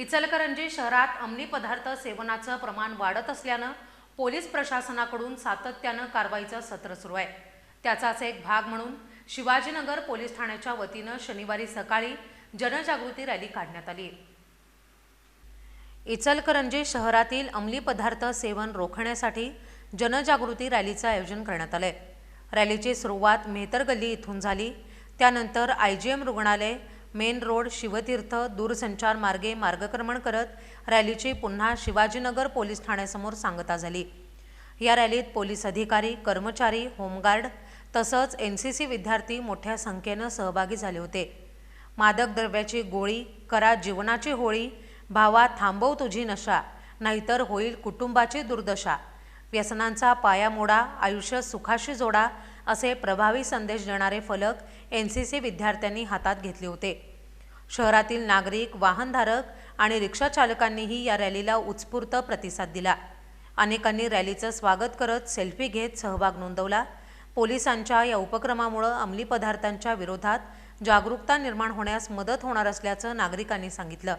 इचलकरंजी शहरात अंमली पदार्थ सेवनाचं प्रमाण वाढत असल्यानं पोलीस प्रशासनाकडून सातत्यानं कारवाईचं सत्र सुरू आहे. त्याचाच एक भाग म्हणून शिवाजीनगर पोलीस ठाण्याच्या वतीनं शनिवारी सकाळी जनजागृती रॅली काढण्यात आली. इचलकरंजी शहरातील अंमली पदार्थ सेवन रोखण्यासाठी जनजागृती रॅलीचं आयोजन करण्यात आलंय. रॅलीची सुरुवात मेहतर गल्ली इथून झाली. त्यानंतर आय जी एम रुग्णालय मेन रोड शिवतीर्थ दूरसंचार मार्गे मार्गक्रमण करत रॅलीची पुन्हा शिवाजीनगर पोलीस ठाण्यासमोर सांगता झाली. या रॅलीत पोलीस अधिकारी कर्मचारी होमगार्ड तसंच एन सी सी विद्यार्थी मोठ्या संख्येनं सहभागी झाले होते. मादक द्रव्याची गोळी करा जीवनाची होळी भावा थांबव तुझी नशा नाहीतर होईल कुटुंबाची दुर्दशा व्यसनांचा पाया मोडा आयुष्य सुखाशी जोडा असे प्रभावी संदेश देणारे फलक एन सी सी विद्यार्थ्यांनी हातात घेतले होते. शहरातील नागरिक वाहनधारक आणि रिक्षाचालकांनीही या रॅलीला उत्स्फूर्त प्रतिसाद दिला. अनेकांनी रॅलीचं स्वागत करत सेल्फी घेत सहभाग नोंदवला. पोलिसांच्या या उपक्रमामुळं अंमली पदार्थांच्या विरोधात जागरूकता निर्माण होण्यास मदत होणार असल्याचं नागरिकांनी सांगितलं.